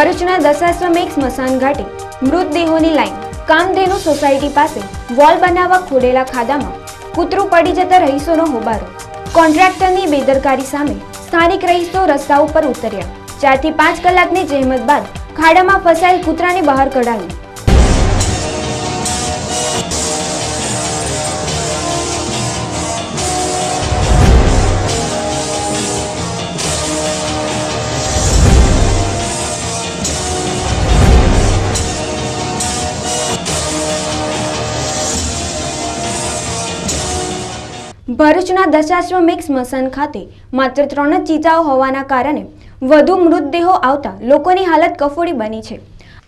ભરૂચના દશાશ્રમ એક સ્મશાન ઘાટે મૃતદેહોની લાઈન. કામધેનુ સોસાયટી પાસે વોલ બનાવવા ખોડેલા ખાડામાં કૂતરું પડી જતા રહીશોનો હોબારો કોન્ટ્રાક્ટરની બેદરકારી સામે સ્થાનિક રહીશો રસ્તા ઉપર ઉતર્યા. ચારથી પાંચ કલાકની જહેમત બાદ ખાડામાં ફસાયેલ કૂતરાને બહાર કઢાવ્યું. ભરૂચના દશાશ્વમ એક સ્મશાન ખાતે માત્ર ત્રણ જ ચિતાઓ હોવાના કારણે વધુ મૃતદેહો આવતા લોકોની હાલત કફોડી બની છે.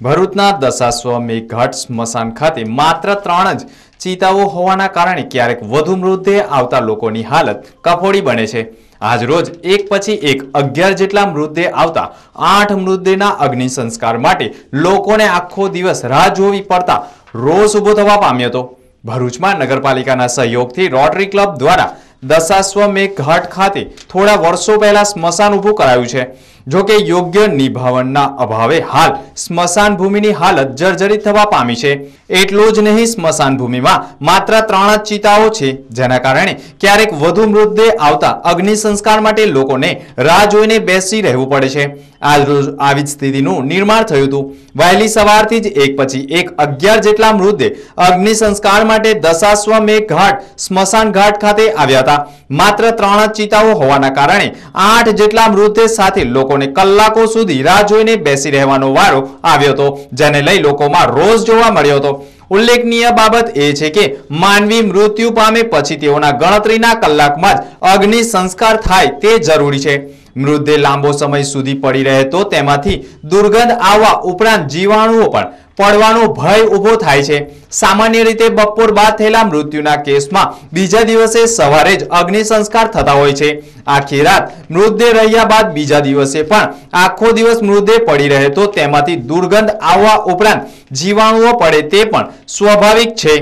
ભરૂચના દશાશ્વમેઘ ઘાટ સ્મશાન ખાતે માત્ર ત્રણ જ ચિતાઓ હોવાના કારણે ક્યારેક વધુ મૃતદેહ આવતા લોકોની હાલત કફોડી બને છે. આજરોજ એક પછી એક અગિયાર જેટલા મૃતદેહ આવતા આઠ મૃતદેહના અગ્નિ સંસ્કાર માટે લોકોને આખો દિવસ રાહ જોવી પડતા રોષ ઊભો થવા પામ્યો હતો. ભરૂચમાં નગરપાલિકાના સહયોગથી રોટરી ક્લબ દ્વારા દશાશ્વમેઘ ઘાટ ખાતે થોડા વર્ષો પહેલા સ્મશાન ઊભું કરાયું છે. જો કે યોગ્ય નિભાવનના અભાવે હાલ સ્મશાન ભૂમિની હાલત જર્જરિત થવા પામી છે. એટલું જ નહીં સ્મશાન ભૂમિમાં માત્ર ત્રણ જ ચિતાઓ છે, જેના કારણે ક્યારેક વધુ મૃતદેહ આવતા અગ્નિ સંસ્કાર માટે લોકોને રાહ જોઈને બેસી રહેવું પડે છે. આજ રોજ આવી જ સ્થિતિનું નિર્માણ થયું હતું. વહેલી સવારથી જ એક પછી એક અગિયાર જેટલા મૃતદેહ અગ્નિ સંસ્કાર માટે દશાશ્વમેઘ ઘાટ, સ્મશાન ઘાટ ખાતે આવ્યા હતા. માત્ર ત્રણ જ ચિતાઓ હોવાના કારણે આઠ જેટલા મૃતદેહ સાથે લોકોને કલાકો સુધી રાહ જોઈને બેસી રહેવાનો વારો આવ્યો હતો, જેને લઈ લોકોમાં રોષ જોવા મળ્યો હતો. ઉલ્લેખનીય બાબત એ છે કે, માનવી મૃત્યુ પામે પછી તેઓના ગણતરીના કલાકમાં જ અગ્નિ સંસ્કાર થાય તે જરૂરી છે. મૃતદેહ લાંબો સમય સુધી પડી રહે તો તેમાંથી દુર્ગંધ આવવા ઉપરાંત જીવાણુઓ પણ પડવાનો ભય ઊભો થાય છે. સામાન્ય રીતે બપોર બાદ થયેલા મૃત્યુના કેસમાં બીજા દિવસે સવારે જ અગ્નિ સંસ્કાર થતા હોય છે. આખી રાત મૃતદેહ રહ્યા બાદ બીજા દિવસે પણ આખો દિવસ મૃતદેહ પડી રહે તો તેમાંથી દુર્ગંધ આવવા ઉપરાંત જીવાણુઓ પડે તે પણ સ્વાભાવિક છે.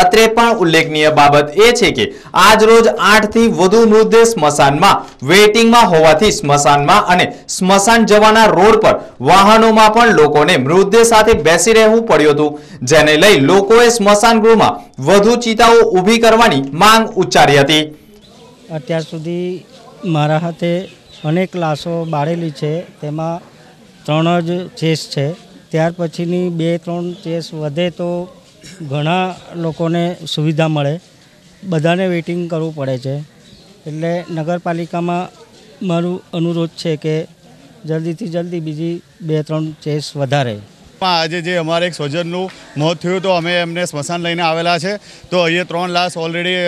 અત્રે પણ ઉલ્લેખનીય બાબત એ છે કે આજ રોજ આઠથી વધુ મૃતદેહ સ્મશાનમાં, વેઇટિંગમાં હોવાથી સ્મશાનમાં અને સ્મશાન જવાના રોડ પર વાહનોમાં પણ લોકોને મૃતદેહ સાથે બેસી રહેવું પડ્યું હતું, જેને લઈ લોકોએ સ્મશાન ગૃહમાં વધુ ચિતાઓ ઊભી કરવાની માંગ ઉચ્ચારી હતી. અત્યાર સુધી મારા હાથે અનેક લાશો બાળેલી છે, તેમાં ત્રણ જ ચેસ છે. ત્યાર પછીની બે ત્રણ ચેસ વધે તો ઘણા લોકોને સુવિધા મળે. બધાને વેઇટિંગ કરવું પડે છે. એટલે નગરપાલિકામાં મારું અનુરોધ છે કે જલ્દીથી જલ્દી બીજી બે ત્રણ ચેસ વધારે. આજે જે અમારે એક સ્વજનનું મોત થયું તો અમે એમને સ્મશાન લઈને આવેલા છે. તો અહીંયા ત્રણ લાશ ઓલરેડી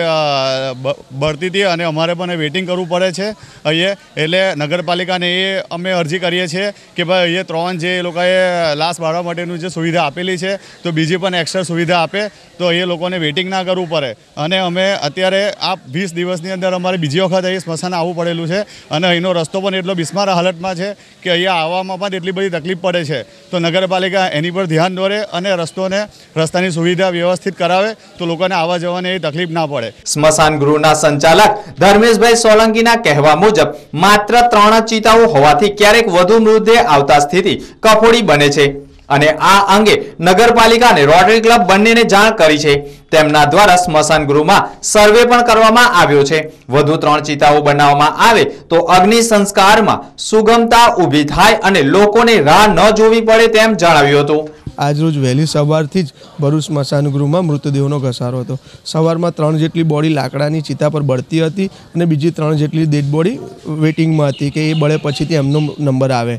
બળતી હતી અને અમારે પણ વેઇટિંગ કરવું પડે છે. અહીંયા એટલે નગરપાલિકાને એ અમે અરજી કરીએ છીએ કે ભાઈ અહીંયા ત્રણ જે લોકોએ લાશ બાળવા માટેનું જે સુવિધા આપેલી છે, તો બીજી પણ એક્સ્ટ્રા સુવિધા આપે. તો એ લોકોને વેઇટિંગ ના કરવું પડે. અને અમે અત્યારે આ વીસ દિવસની અંદર અમારે બીજી વખત અહીં સ્મશાન આવવું પડેલું છે. અને અહીંનો રસ્તો પણ એટલો બિસ્માર હાલતમાં છે કે અહીંયા આવવામાં પણ એટલી બધી તકલીફ પડે છે. તો નગરપાલિકા એની પર ધ્યાન દોરે અને રસ્તોને, રસ્તાની સુવિધા વ્યવસ્થિત કરાવે તો લોકોને આવવા જવાની એ તકલીફ ના પડે. સ્મશાન ગૃહના સંચાલક ધર્મેશભાઈ સોલંકીના કહેવા મુજબ, માત્ર ત્રણ ચિતાઓ હોવાથી ક્યારેક વધુ મૃતદેહ આવતા સ્થિતિ કફોડી બને છે. અને આ અંગે નગરપાલિકા અને રોટરી ક્લબ બંનેને જાણ કરી છે. તેમના દ્વારા સ્મશાન ગૃહમાં સર્વે પણ કરવામાં આવ્યો છે. વધુ ત્રણ ચિતાઓ બનાવવામાં આવે તો અગ્નિ સંસ્કારમાં સુગમતા ઊભી થાય અને લોકોને રાહ ન જોવી પડે તેમ જણાવ્યું હતું. આજરોજ વહેલી સવારથી જ ભરૂચ સ્મશાન ગૃહમાં મૃતદેહોનો ઘસારો હતો. સવારમાં ત્રણ જેટલી બોડી લાકડાની ચિતા પર બળતી હતી અને બીજી ત્રણ જેટલી ડેડ બોડી વેટિંગમાં હતી કે એ બળે પછીથી એમનો નંબર આવે.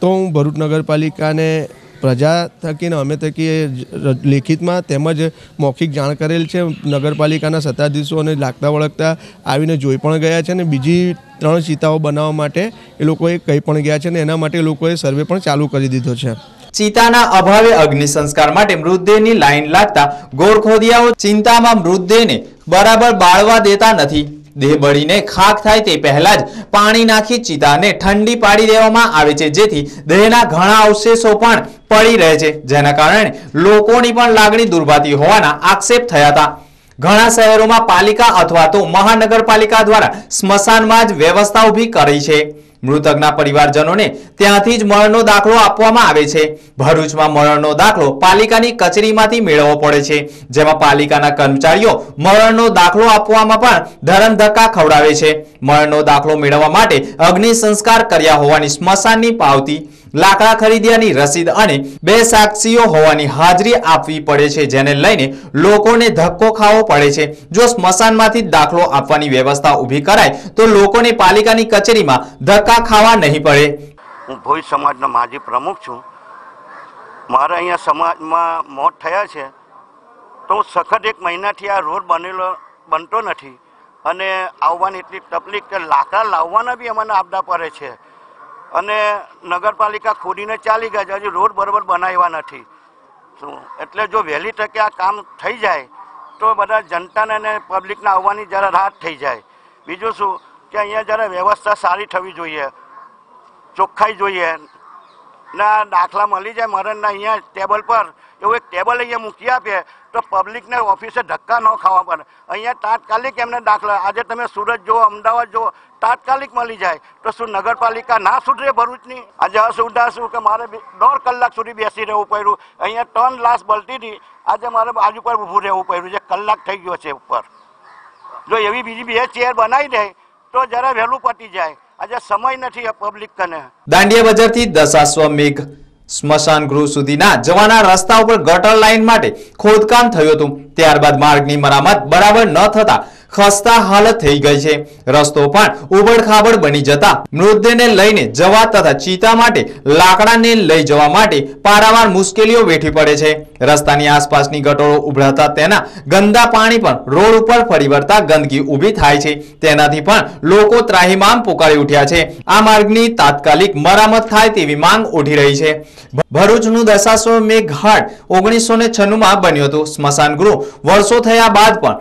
તો હું ભરૂચ નગરપાલિકાને પ્રજા થકીને અમે થકી લેખિતમાં તેમજ મૌખિક જાણ કરેલ છે. નગરપાલિકાના સત્તાધીશો અને લાગતા વળગતા આવીને જોઈ પણ ગયા છે અને બીજી ત્રણ ચિતાઓ બનાવવા માટે એ લોકોએ કહી પણ ગયા છે અને એના માટે લોકોએ સર્વે પણ ચાલુ કરી દીધો છે. ચિતાના અભાવે અગ્નિ સંસ્કાર માટે મૃતદેહની લાઈન લાગતા ગોરખોદિયાઓ ચિંતામાં મૃતદેહને બરાબર બાળવા દેતા નથી. દેહ બળીને ખાક થાય તે પહેલા જ પાણી નાખી ચિતાને ઠંડી પાડી દેવામાં આવે છે, જેથી દેહના ઘણા અવશેષો પણ પડી રહે છે, જેના કારણે લોકોની પણ લાગણી દુર્ભાતી હોવાના આક્ષેપ થયા હતા. ઘણા શહેરોમાં પાલિકા અથવા તો મહાનગરપાલિકા દ્વારા સ્મશાનમાં જ વ્યવસ્થા ઊભી કરી છે. મૃતકના પરિવારજનોને ત્યાંથી જ મળનો દાખલો આપવામાં આવે છે. ભરૂચમાં મરણનો દાખલો પાલિકાની કચેરીમાંથી મેળવવો પડે છે. જેમાં પાલિકાના કર્મચારીઓ મરણનો દાખલો આપવામાં પણ ધરમ ધક્કા ખવડાવે છે. મળનો દાખલો મેળવવા માટે અગ્નિ સંસ્કાર કર્યા હોવાની સ્મશાનની પાવતી લાકડા ખરીદ્યાની રસીદ અને બે સાક્ષીઓ હોવાની હાજરી આપવી પડે છે, જેને લઈને લોકોને ધક્કો ખાવો પડે છે. જો સ્મશાનમાંથી દાખલો આપવાની વ્યવસ્થા ઊભી કરાય, તો લોકોને પાલિકાની કચેરીમાં ધક્કા ખાવા નહીં પડે. હું ભોઈ સમાજનો માજી પ્રમુખ છું. મારા અહીંયા સમાજમાં મોત થયા છે. તો હું સખત એક મહિનાથી આ રોડ બનેલો, બનતો નથી. અને આવવાની એટલી તકલીફ કે લાકડા લાવવાના બી અમને આપદા પડે છે. અને નગરપાલિકા ખોદીને ચાલી ગયા છે. હજી રોડ બરાબર બનાવ્યા નથી. શું? એટલે જો વહેલી તકે આ કામ થઈ જાય, તો બધા જનતાને અને પબ્લિકને આવવાની જરા રાહત થઈ જાય. બીજું શું? કે અહીંયા જરા વ્યવસ્થા સારી થવી જોઈએ, ચોખ્ખાઈ જોઈએ. ને દાખલા મળી જાય મરણના અહીંયા ટેબલ પર. એવું એક ટેબલ અહીંયા મૂકી આપે તો પબ્લિકને ઓફિસે ધક્કા ન ખાવા પડે. અહીંયા તાત્કાલિક એમને દાખલા, આજે તમે સુરત જુઓ, અમદાવાદ જુઓ, તાત્કાલિક મળી જાય. તો શું નગરપાલિકા ના સુધરે ભરૂચની? આજે અસુવિધા શું કે મારે દોઢ કલાક સુધી બેસી રહેવું પડ્યું. અહીંયા ત્રણ લાશ બળતી હતી. આજે મારે બાજુ પર ઊભું રહેવું પડ્યું છે. કલાક થઈ ગયો છે ઉપર. જો એવી બીજી બે ચેર બનાવી દે, તો જરા વહેલું પતી જાય. આજે સમય નથી પબ્લિક કને. દાંડિયા બજારથી દશાશ્વમેઘ સ્મશાન ગૃહ સુધીના જવાના રસ્તા ઉપર ગટર લાઇન માટે ખોદકામ થયું હતું. ત્યારબાદ માર્ગની મરામત બરાબર ન થતા ખસ્તા હાલત થઈ ગઈ છે. રસ્તો પણ ઉબડખાબડ બની જતા મૃતદેહને લઈને જવા તથા ચિતા માટે લાકડાને લઈ જવા માટે પારાવાર મુશ્કેલીઓ વેઠી પડે છે. રસ્તાની આસપાસની ગટોળો ઉભરાતા તેના ગંદા પાણી પણ રોડ ઉપર ફરી ગંદકી ઊભી થાય છે. તેનાથી પણ લોકો ત્રાહિમામ પોકારી ઉઠ્યા છે. આ માર્ગની તાત્કાલિક મરામત થાય તેવી માંગ ઉઠી રહી છે. ભરૂચનું દશાશ્વમેઘ ઘાટ ઓગણીસો ને છન્નુંમાં બન્યું હતું. સ્મશાન ગૃહ વર્ષો થયા બાદ પણ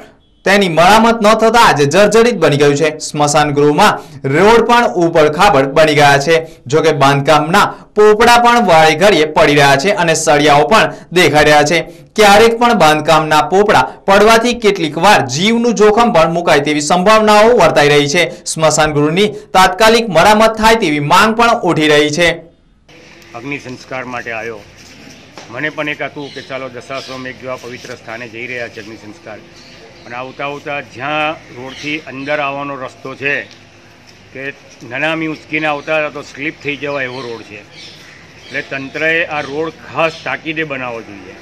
તેની મરામત ન થતા આજે જર્જરિત બની ગયું છે. સ્મશાન ગૃહમાં રોડ પણ ઉપડખાબડ બની ગયા છે. જો કે બાંધકામના પોપડા પણ વાળી ઘડીએ પડી રહ્યા છે અને સળિયાઓ પણ દેખાઈ રહ્યા છે. ક્યારેક પણ બાંધકામના પોપડા પડવાથી કેટલીક વાર જીવનું જોખમ પણ મુકાય તેવી સંભાવનાઓ વર્તાઈ રહી છે. સ્મશાન ગૃહની તાત્કાલિક મરામત થાય તેવી માંગ પણ ઉઠી રહી છે. અગ્નિ સંસ્કાર માટે આવ્યો. મને પણ એક હતું કે ચાલો દશાશ્વમેઘ જેવા પવિત્ર સ્થાને જઈ રહ્યા છે અગ્નિ સંસ્કાર. અને આવતા આવતા જ્યાં રોડથી અંદર આવવાનો રસ્તો છે કે નનામી ઉચકીને આવતા હતા તો સ્લીપ થઈ જવા એવો રોડ છે. એટલે તંત્રએ આ રોડ ખાસ તાકીદે બનાવવો જોઈએ.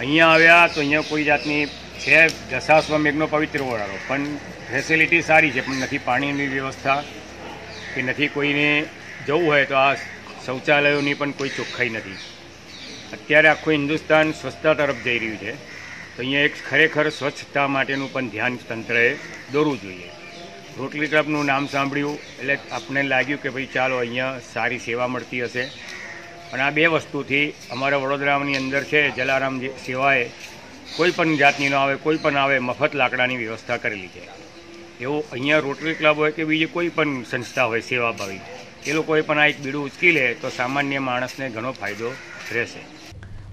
અહીંયા આવ્યા તો અહીંયા કોઈ જાતની છે દશાશ્વમેઘનો પવિત્ર વરાળો, પણ ફેસિલિટી સારી છે, પણ નથી પાણીની વ્યવસ્થા કે નથી કોઈને જવું હોય તો આ શૌચાલયોની પણ કોઈ ચોખ્ખાઈ નથી. અત્યારે આખું હિન્દુસ્તાન સ્વચ્છતા તરફ જઈ રહ્યું છે. તો અહીંયા એક ખરેખર સ્વચ્છતા માટેનું પણ ધ્યાન તંત્રએ દોરવું જોઈએ. રોટરી ક્લબનું નામ સાંભળ્યું, એટલે આપને લાગ્યું કે ભાઈ ચાલો અહીંયા સારી સેવા મળતી હશે. અને આ બે વસ્તુથી અમારા વડોદરાની અંદર છે, જલારામ સેવાએ કોઈ પણ જાતની ન આવે, કોઈ પણ આવે, મફત લાકડાની વ્યવસ્થા કરેલી છે. એવું અહીંયા રોટરી ક્લબ હોય કે બીજી કોઈ પણ સંસ્થા હોય, સેવાભાવી, એ લોકોએ પણ આ એક બીડું ઉચકી લે તો સામાન્ય માણસને ઘણો ફાયદો રહેશે.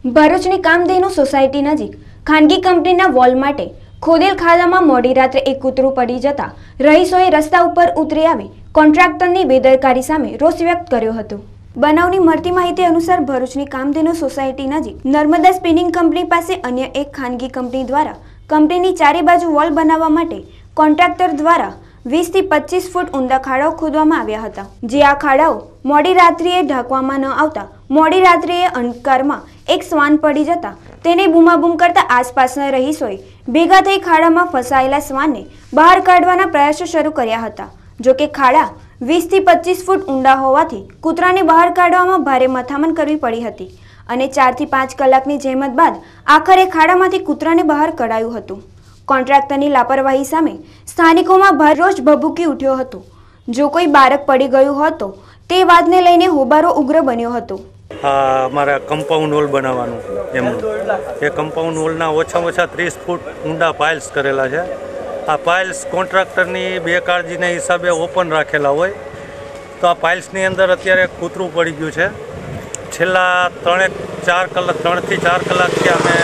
ભરૂચની કામધેનુ સોસાયટી નજીક ખાનગી કંપનીના વોલ માટે ખોદેલ ખાડામાં મોડી રાત્રે એક કૂતરું પડી જતા રહીશોએ રસ્તા ઉપર ઉતરી આવી કોન્ટ્રાક્ટરની બેદરકારી સામે રોષ વ્યક્ત કર્યો હતો. બનાવની મળતી માહિતી અનુસાર ભરૂચની કામધેનુ સોસાયટી નજીક નર્મદા સ્પિનિંગ કંપની પાસે અન્ય એક ખાનગી કંપની દ્વારા કંપનીની ચારે બાજુ વોલ બનાવવા માટે કોન્ટ્રાક્ટર દ્વારા વીસથી પચીસ ફૂટ ઊંડા ખાડાઓ ખોદવામાં આવ્યા હતા. જે આ ખાડાઓ મોડી રાત્રિએ ઢાંકવામાં ન આવતા મોડી રાત્રિએ અંધકારમાં એક શ્વાન પડી જતા તેને બૂમાબૂમ કરતા આસપાસના રહીશોએ ભેગા થઈ ખાડામાં ફસાયેલા શ્વાનને બહાર કાઢવાના પ્રયાસો શરૂ કર્યા હતા. જો કે ખાડા વીસથી પચીસ ફૂટ ઊંડા હોવાથી કૂતરાને બહાર કાઢવામાં ભારે મથામણ કરવી પડી હતી અને ચારથી પાંચ કલાકની જહેમત બાદ આખરે ખાડામાંથી કૂતરાને બહાર કઢાયું હતું. કોન્ટ્રાક્ટરની લાપરવાહી સામે સ્થાનિકોમાં ભારે રોષ ભભૂકી ઉઠ્યો હતો. જો કોઈ બાળક પડી ગયું હોત તે વાતને લઈને હોબારો ઉગ્ર બન્યો હતો. આ અમારા કમ્પાઉન્ડ હોલ બનાવવાનું એમનું એ કમ્પાઉન્ડ હોલના ઓછામાં ઓછા ત્રીસ ફૂટ ઊંડા પાઇલ્સ કરેલા છે. આ પાઇલ્સ કોન્ટ્રાક્ટરની બેકાળજીના હિસાબે ઓપન રાખેલા હોય. તો આ પાઇલ્સની અંદર અત્યારે કૂતરું પડી ગયું છે. છેલ્લા ત્રણેક, ચાર કલાક, ત્રણથી ચાર કલાકથી અમે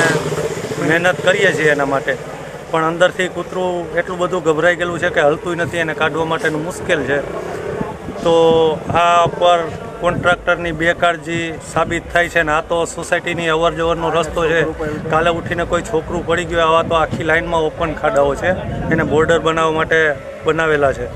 મહેનત કરીએ છીએ એના માટે. પણ અંદરથી કૂતરું એટલું બધું ગભરાઈ ગયેલું છે કે હલતું નથી, એને કાઢવા માટેનું મુશ્કેલ છે. તો આ પર કોન્ટ્રાક્ટરની બેકાળજી સાબિત થાય છે ને આ તો સોસાયટીની અવર જવરનો રસ્તો છે. કાલે ઉઠીને કોઈ છોકરું પડી ગયું, આવા તો આખી લાઇનમાં ઓપન ખાડાઓ છે. એને બોર્ડર બનાવવા માટે બનાવેલા છે.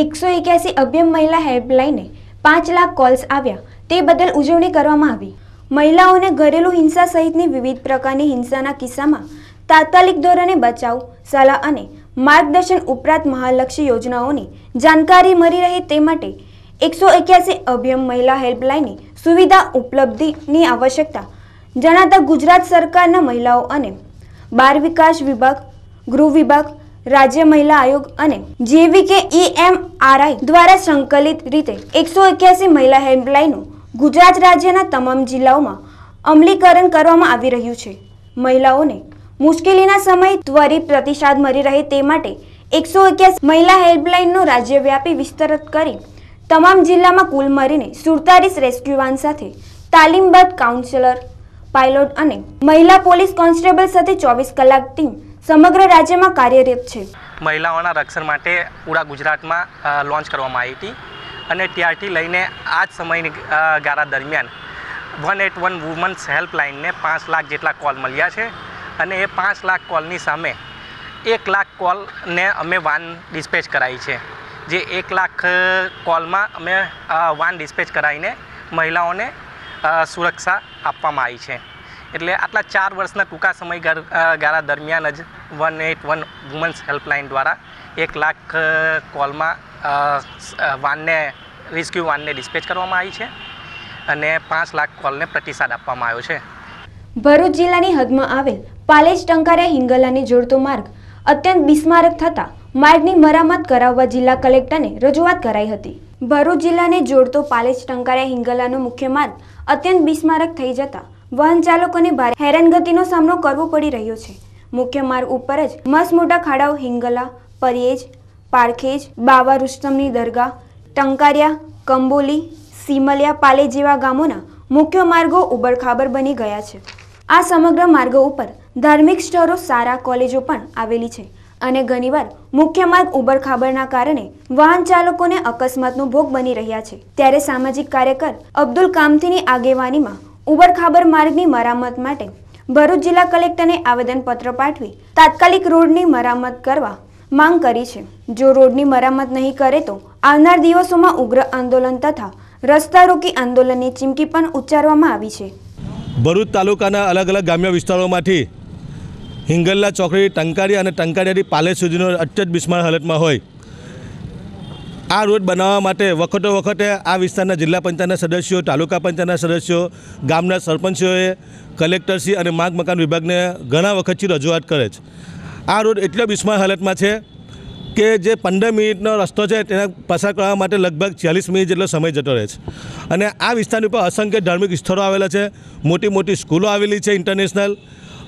એકસો એક્યાસી અભ્યમ મહિલા હેલ્પલાઈને પાંચ લાખ કોલ્સ આવ્યા. તે બદલ ઉજવણી કરવામાં આવી. મહિલાઓને ઘરેલુ હિંસા સહિતની વિવિધ પ્રકારની હિંસાના કિસ્સામાં તાત્કાલિક ધોરણે બચાવ, સલાહ અને માર્ગદર્શન ઉપરાંત મહાલક્ષી યોજનાઓની જાણકારી મળી રહે તે માટે એકસો એક્યાસી અભ્યમ મહિલા હેલ્પલાઇનની સુવિધા ઉપલબ્ધિની આવશ્યકતા જણાતા ગુજરાત સરકારના મહિલાઓ અને બાળ વિકાસ વિભાગ, ગૃહ વિભાગ રાજ્ય મહિલા આયોગ અને જેવીકે ઈએમઆરઆઈ દ્વારા સંકલિત રીતે એકસો એક્યાસી મહિલા હેલ્પલાઇનો ગુજરાત રાજ્યના તમામ જિલ્લાઓમાં અમલીકરણ કરવામાં આવી રહ્યું છે. મહિલાઓને મુશ્કેલીના સમયે ત્વરિત પ્રતિસાદ મળી રહે તે માટે એકસો એક્યાસી મહિલા હેલ્પલાઇનનો રાજ્યવ્યાપી વિસ્તૃત કરી તમામ જિલ્લામાં કુલ મળીને સુડતાલીસ રેસ્ક્યુ વાન સાથે તાલીમબદ્ધ કાઉન્સેલર, પાયલોટ અને મહિલા પોલીસ કોન્સ્ટેબલ સાથે ચોવીસ કલાક ટીમ સમગ્ર રાજ્યમાં કાર્યરત છે. મહિલાઓના રક્ષણ માટે પૂરા ગુજરાતમાં લોન્ચ કરવામાં આવી હતી અને ત્યારથી લઈને આ જ સમયની ગાળા દરમિયાન વન એટ વન વુમન્સ હેલ્પલાઇનને પાંચ લાખ જેટલા કોલ મળ્યા છે અને એ પાંચ લાખ કોલની સામે એક લાખ કોલને અમે વાન ડિસ્પેચ કરાવી છે. જે એક લાખ કોલમાં અમે વાન ડિસ્પેચ કરાવીને મહિલાઓને સુરક્ષા આપવામાં આવી છે. એટલે આટલા ચાર વર્ષના ટૂંકા સમય ગાળા દરમિયાન જ one eight one women's helpline દ્વારા એક લાખ કોલમાં વાનને, રેસ્ક્યુ વાનને ડિસ્પેચ કરવામાં આવી છે અને પાંચ લાખ કોલને પ્રતિસાદ આપવામાં આવ્યો છે. ભરૂચ જિલ્લાની હદમાં આવેલ પાલેજ ટંકારિયા હિંગલાને જોડતો માર્ગ અત્યંત બિસ્મારક થતા માર્ગની મરામત કરાવવા જિલ્લા કલેક્ટરને રજૂઆત કરાઈ હતી. ભરૂચ જિલ્લાને જોડતો પાલેજ ટંકારિયા હિંગલાનો મુખ્ય માર્ગ અત્યંત બિસ્મારક થઈ જતા વાહન ચાલકોને ભારે હેરાનગતિનો સામનો કરવો પડી રહ્યો છે. મુખ્ય માર્ગ ઉપર જ મસ્ત મોટા ખાડાઓ, હિંગલા પરિયેજ પારખેજ, બાવા રુસ્તમની દરગાહ, ટંકારિયા, કંબોલી, સીમલિયા પાલે જેવા ગામોના મુખ્ય માર્ગો ઉબડખાબડ બની ગયા છે. આ સમગ્ર માર્ગો ઉપર ધાર્મિક સ્થળો સારા કોલેજો પણ આવેલી છે અને ઘણીવાર મુખ્ય માર્ગ ઉબડખાબડના કારણે વાહન ચાલકોને અકસ્માતનો ભોગ બની રહ્યા છે. ત્યારે સામાજિક કાર્યકર અબ્દુલ કામથીની આગેવાનીમાં ઉબડખાબડ માર્ગની મરામત માટે ભરૂચ જિલ્લા કલેક્ટરને આવેદનપત્ર પાઠવી તાત્કાલિક રોડની મરામત કરવા માંગ કરી છે. જો રોડની મરામત નહીં કરે તો આવનાર દિવસોમાં ઉગ્ર આંદોલન તથા રસ્તા રોકી આંદોલનની ચીમકી પણ ઉચ્ચારવામાં આવી છે. ભરૂચ તાલુકાના અલગ અલગ ગ્રામ્ય વિસ્તારોમાંથી હિંગલના ચોકડી ટંકારી અને ટંકારીયાથી પાલેજ સુધીનો અત્યંત બિસ્માર હાલતમાં હોય. આ રોડ બનાવવા માટે વખતો વખતે આ વિસ્તારના જિલ્લા પંચાયતના સદસ્યો, તાલુકા પંચાયતના સદસ્યો, ગામના સરપંચોએ કલેક્ટરશ્રી અને માર્ગ મકાન વિભાગને ઘણા વખતથી રજૂઆત કરે છે. આ રોડ એટલો બિસ્માર હાલતમાં છે કે જે પંદર મિનિટનો રસ્તો છે તેને પસાર કરવા માટે લગભગ ચાલીસ મિનિટ જેટલો સમય જતો રહે છે. અને આ વિસ્તારની ઉપર અસંખ્ય ધાર્મિક સ્થળો આવેલા છે, મોટી મોટી સ્કૂલો આવેલી છે ઇન્ટરનેશનલ,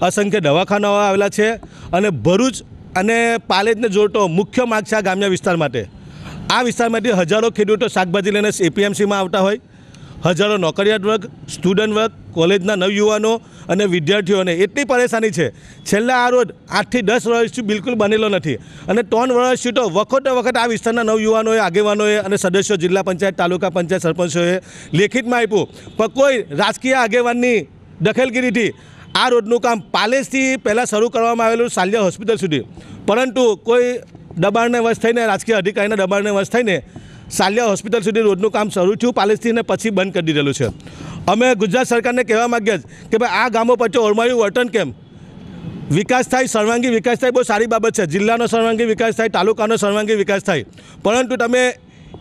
અસંખ્ય દવાખાનાઓ આવેલા છે અને ભરૂચ અને પાલેજને જોડતો મુખ્ય માર્ગ છે આ ગ્રામ્ય વિસ્તાર માટે. આ વિસ્તારમાંથી હજારો ખેડૂતો શાકભાજી લઈને એપીએમસીમાં આવતા હોય. હજારો નોકરિયાત વર્ગ, સ્ટુડન્ટ વર્ગ, કોલેજના નવયુવાનો અને વિદ્યાર્થીઓને એટલી પરેશાની છે. છેલ્લા આ રોડ આઠથી દસ વર્ષથી બિલકુલ બનેલો નથી. અને ત્રણ વર્ષથી તો વખતે વખત આ વિસ્તારના નવયુવાનોએ, આગેવાનોએ અને સદસ્યો જિલ્લા પંચાયત, તાલુકા પંચાયત સરપંચોએ લેખિતમાં આપ્યું. પણ કોઈ રાજકીય આગેવાનની દખલગીરીથી આ રોડનું કામ પાલેસથી પહેલાં શરૂ કરવામાં આવેલું સાલિયા હોસ્પિટલ સુધી. પરંતુ કોઈ દબાણને વશ થઈને, રાજકીય અધિકારીના દબાણને વશ થઈને સાલિયા હોસ્પિટલ સુધી રોડનું કામ શરૂ થયું પાલેસથી પછી બંધ કરી દીધેલું છે. અમે ગુજરાત સરકારને કહેવા માગીએ જ કે ભાઈ, આ ગામો પછી ઓરમાયું વર્તન કેમ? વિકાસ થાય, સર્વાંગી વિકાસ થાય, બહુ સારી બાબત છે. જિલ્લાનો સર્વાંગી વિકાસ થાય, તાલુકાનો સર્વાંગી વિકાસ થાય. પરંતુ તમે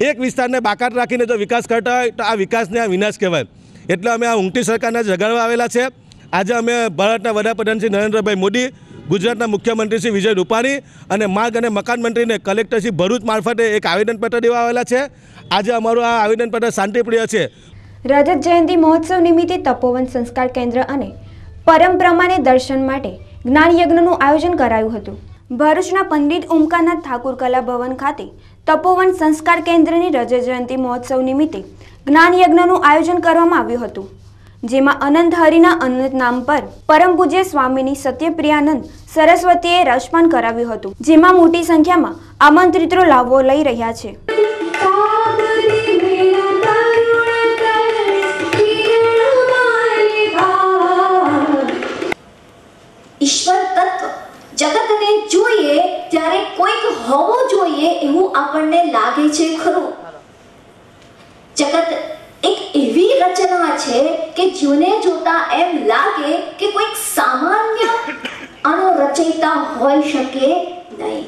એક વિસ્તારને બાકાત રાખીને જો વિકાસ કરતા હોય, તો આ વિકાસને આ વિનાશ કહેવાય. એટલે અમે આ ઊંઘતી સરકારને જગાડવા આવેલા છે. આજે અમે ભારતના વડાપ્રધાન શ્રી નરેન્દ્રભાઈ મોદી ગુજરાતના મુખ્યમંત્રી શ્રી વિજય રૂપાણી અને માર્ગ અને મકાન મંત્રીને કલેક્ટર શ્રી ભરૂચ મારફતે એક આવેદનપત્ર દેવા આવેલા છે. આજે અમારું આ આવેદનપત્ર શાંતિપ્રિય છે. રજત જયંતિ મહોત્સવ નિમિત્તે તપોવન સંસ્કાર કેન્દ્ર અને પરમ પ્રમાણે દર્શન માટે જ્ઞાન યજ્ઞનું આયોજન કરાયું હતું. ભરૂચના પંડિત ઓમકાનાથ ઠાકુર કલા ભવન ખાતે તપોવન સંસ્કાર કેન્દ્રની રજત જયંતિ મહોત્સવ નિમિત્તે જ્ઞાન યજ્ઞનું આયોજન કરવામાં આવ્યું હતું. જેમાં અનંતહરિના અનંત નામ પર પરમ પૂજ્ય સ્વામીની સત્યપ્રિયાનંદ સરસ્વતીએ રસપાન કરાવ્યું હતું, જેમાં મોટી સંખ્યામાં આમંત્રિતો લાવવો લઈ રહ્યા છે. ઈશ્વર જોઈએ ત્યારે કોઈક હોવું જોઈએ એવું આપણને લાગે છે ખરું. જગત એક એવી રચના છે કે જેને જોતા એમ લાગે કે કોઈક સામાન્ય આનો રચયિતા હોઈ શકે નહીં.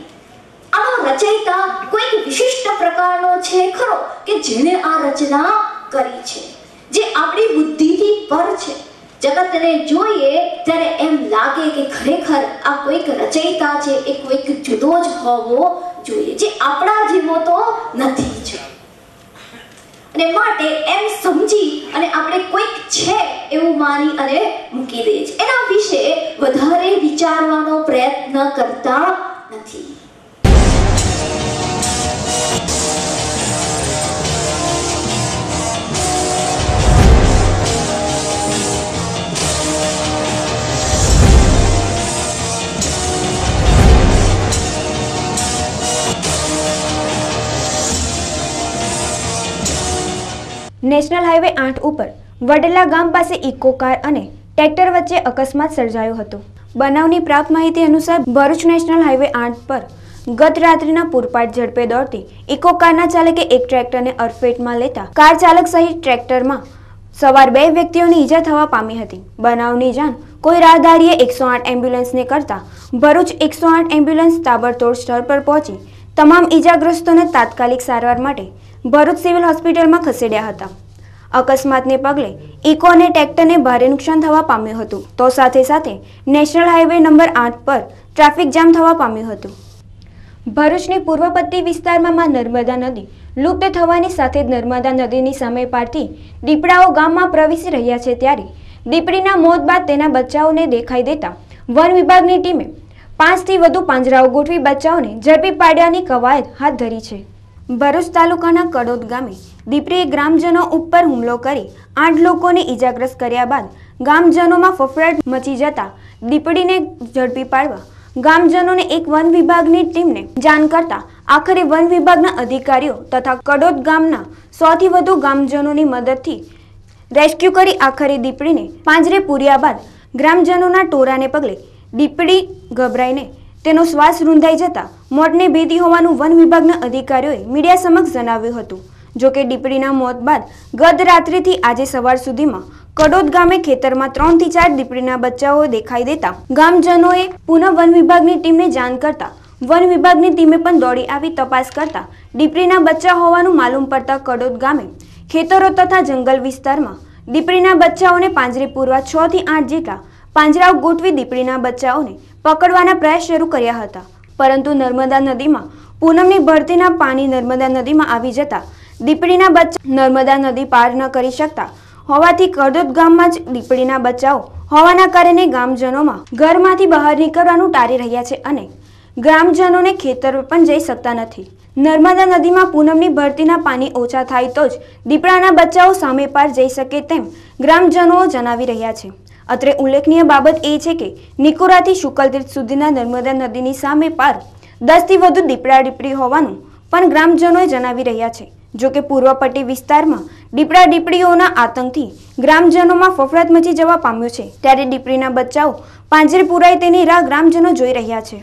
આનો રચયિતા કોઈક વિશિષ્ટ પ્રકારનો છે, ખરો, કે જેણે આ રચના કરી છે, જે આપણી બુદ્ધિથી પર છે. જગતને જોઈએ ત્યારે એમ લાગે કે ખરેખર આ કોઈક રચયિતા છે, એ કોઈક જુદો જ હોવો જોઈએ, જે આપણા જેવો તો નથી જ. અને માટે એમ સમજી અને આપણે કોઈક છે એવું માની અને મૂકી દઈએ છીએ એના વિશે વધારે વિચારવાનો પ્રયત્ન કરતા નથી. નેશનલ હાઈવે આઠ ઉપર વડેલા ગામ પાસે ઇકો કાર અને ટ્રેક્ટર વચ્ચે અકસ્માત સર્જાયો હતો. બનાવની પ્રાપ્ત માહિતી અનુસાર ભરૂચ નેશનલ હાઈવે આઠ પર ગત રાત્રિના પૂરપાટ ઝડપે દોડતી ઇકો કારના ચાલકે એક ટ્રેક્ટરને અડફેટમાં લેતા કાર ચાલક સહિત ટ્રેક્ટરમાં સવાર બે વ્યક્તિઓની ઈજા થવા પામી હતી. બનાવની જાણ કોઈ રાહદારીએ એકસો આઠ એમ્બ્યુલન્સને કરતા ભરૂચ એકસો આઠ એમ્બ્યુલન્સ તાબડતોડ સ્થળ પર પહોંચી તમામ ઈજાગ્રસ્તોને તાત્કાલિક સારવાર માટે ભરૂચ સિવિલ હોસ્પિટલમાં ખસેડ્યા હતા. અકસ્માતને પગલે ઇકો અને ટ્રેક્ટરને ભારે નુકસાન થવા પામ્યું હતું. તો સાથે સાથે નેશનલ હાઈવે નંબર આઠ પર ટ્રાફિક જામ થવા પામ્યું હતું. ભરૂચની પૂર્વપત્તી વિસ્તારમાં માં નર્મદા નદી લુપ્ત થવાની સાથે જ નર્મદા નદીની સામે પારથી દીપડાઓ ગામમાં પ્રવેશી રહ્યા છે ત્યારે દીપડીના મોત બાદ તેના બચ્ચાઓને દેખાઈ દેતા વન વિભાગની ટીમે પાંચથી વધુ પાંજરાઓ ગોઠવી બચ્ચાઓને ઝડપી પાડ્યાની કવાયત હાથ ધરી છે. ભરૂચ તાલુકાના કડોદ ગામે દીપડીએ ગ્રામજનો ઉપર હુમલો કરી આઠ લોકોને ઈજાગ્રસ્ત કર્યા બાદ ગામજનોમાં ફફડાટ મચી જતા દીપડીને ઝડપી પાડવા ગામજનોને એક વન વિભાગની ટીમને જાણ કરતા આખરે વન વિભાગના અધિકારીઓ તથા કડોદ ગામના સોથી વધુ ગામજનોની મદદથી રેસ્ક્યુ કરી આખરે દીપડીને પાંજરે પૂર્યા બાદ ગ્રામજનોના ટોળાને પગલે દીપડી ગભરાઈને તેનો શ્વાસ રૂંધાઈ જતા મોતને ભેદી હોવાનું વન વિભાગના અધિકારીઓએ મીડિયા સમક્ષ જણાવ્યું હતું. જો કે દીપડીના મોત બાદ ગત રાત્રિથી આજે સવાર સુધીમાં કડોદ ગામે ખેતરમાં ત્રણથી ચાર દીપડીના બચ્ચાઓ દેખાઈ દેતા ગામજનોએ પુનઃ વન વિભાગની ટીમને જાણ કરતા વન વિભાગની ટીમે પણ દોડી આવી તપાસ કરતા દીપડીના બચ્ચા હોવાનું માલુમ પડતા કડોદ ગામે ખેતરો તથા જંગલ વિસ્તારમાં દીપડીના બચ્ચાઓને પાંજરે પૂરવા છ થી આઠ જેટલા પાંજરાઓ ગોઠવી દીપડીના બચ્ચાઓને પકડવાના પ્રયાસ શરૂ કર્યા હતા. પરંતુ નર્મદા નદીમાં, પૂનમની ભરતીના પાણી નર્મદા નદીમાં આવી જતા, દીપડીના બચ્ચા નર્મદા નદી પાર ન કરી શકતા, હોવાથી કરદોદ ગામમાં જ દીપડીના બચ્ચાઓ હોવાના કારણે ગામજનોમાં ઘરમાંથી બહાર નીકળવાનું ટાળી રહ્યા છે અને ગ્રામજનોને ખેતર પણ જઈ શકતા નથી. નર્મદા નદીમાં પૂનમની ભરતીના પાણી ઓછા થાય તો જ દીપડાના બચ્ચાઓ સામે પાર જઈ શકે તેમ ગ્રામજનો જણાવી રહ્યા છે. અત્રે ઉલ્લેખનીય બાબત એ છે કે નિકોરાથી શુકલતીર્થ સુધીના નર્મદા નદીની સામે પાર દસથી વધુ દીપડા દીપડી હોવાનું પણ ગ્રામજનોએ જણાવી રહ્યા છે. જોકે પૂર્વપટ્ટી વિસ્તારમાં દીપડા દીપડીઓના આતંકથી ગ્રામજનોમાં ફફડાટ મચી જવા પામ્યો છે. ત્યારે દીપડીના બચ્ચાઓ પાંજરે પુરાય તેની રાહ ગ્રામજનો જોઈ રહ્યા છે.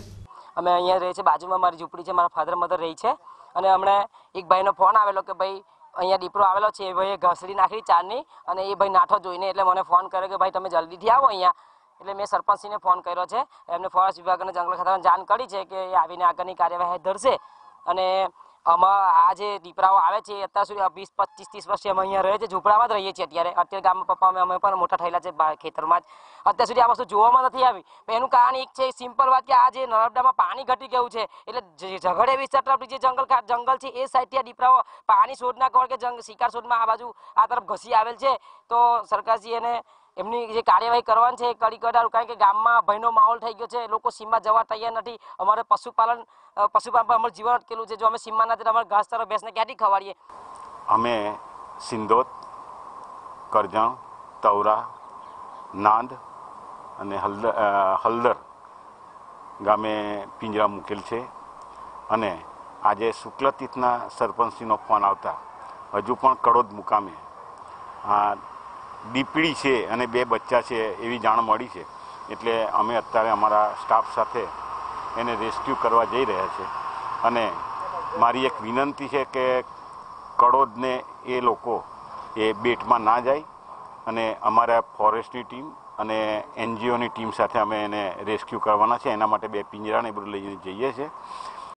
અમે અહીંયા રહીએ છીએ બાજુમાં મારી ઝૂંપડી છે. મારા ફાધર મધર રહી છે. અને હમણાં એક ભાઈનો ફોન આવેલો કે ભાઈ અહીંયા દીપડો આવેલો છે, એ ભાઈએ ઘસડી નાખી ચારની અને એ ભાઈ નાઠો જોઈને એટલે મને ફોન કર્યો કે ભાઈ તમે જલ્દીથી આવો અહીંયા. એટલે મેં સરપંચશ્રીને ફોન કર્યો છે. એમને ફોરેસ્ટ વિભાગ અને જંગલ ખાતાને જાણ કરી છે કે એ આવીને આગળની કાર્યવાહી ધરશે. અને આમાં આ જે દીપડાઓ આવે છે અત્યાર સુધી વીસ, પચીસ, ત્રીસ વર્ષથી અમે અહીંયા રહે છે. ઝૂંપડામાં જ રહીએ છીએ અત્યારે. અત્યારે ગામમાં પપ્પા અમે પણ મોટા થયેલા છે ખેતરમાં જ. અત્યાર સુધી આ વસ્તુ જોવામાં નથી આવી. એનું કારણ એક છે સિમ્પલ વાત કે આ જે નર્મદામાં પાણી ઘટી ગયું છે, એટલે ઝઘડે વિસ્તાર તરફથી જે જંગલ જંગલ છે, એ સાઈડથી આ દીપડાઓ પાણી શોધના કવળ કે જંગ, શિકાર શોધમાં આ બાજુ આ તરફ ઘસી આવેલ છે. તો સરકારશ્રી એને એમની જે કાર્યવાહી કરવાની છે એ કડી કરાવું કારણ કે ગામમાં ભયનો માહોલ થઈ ગયો છે. લોકો સીમમાં જવા તૈયાર નથી. અમારે પશુપાલન પશુપાલન પર અમારું જીવન અટકેલું છે. જો અમે સીમમાં નથી અમારે ઘાસચારો ભેંસને ક્યાંથી ખવાડીએ? અમે સિંદોત, કરજણ, તવરા, નાંદ અને હલ્દર હલદર ગામે પિંજરા મૂકેલ છે. અને આજે શુક્લ તીર્થના સરપંચશ્રીનો ફોન આવતા હજુ પણ કડોદ મુકામે. આ દીપડી છે અને બે બચ્ચા છે એવી જાણ મળી છે. એટલે અમે અત્યારે અમારા સ્ટાફ સાથે એને રેસ્ક્યુ કરવા જઈ રહ્યા છે. અને મારી એક વિનંતી છે કે કડોદને એ લોકો એ બેટમાં ના જાય અને અમારા ફોરેસ્ટની ટીમ અને એનજીઓની ટીમ સાથે અમે એને રેસ્ક્યુ કરવાના છે. એના માટે બે પિંજરાને બધું લઈને જઈએ છીએ.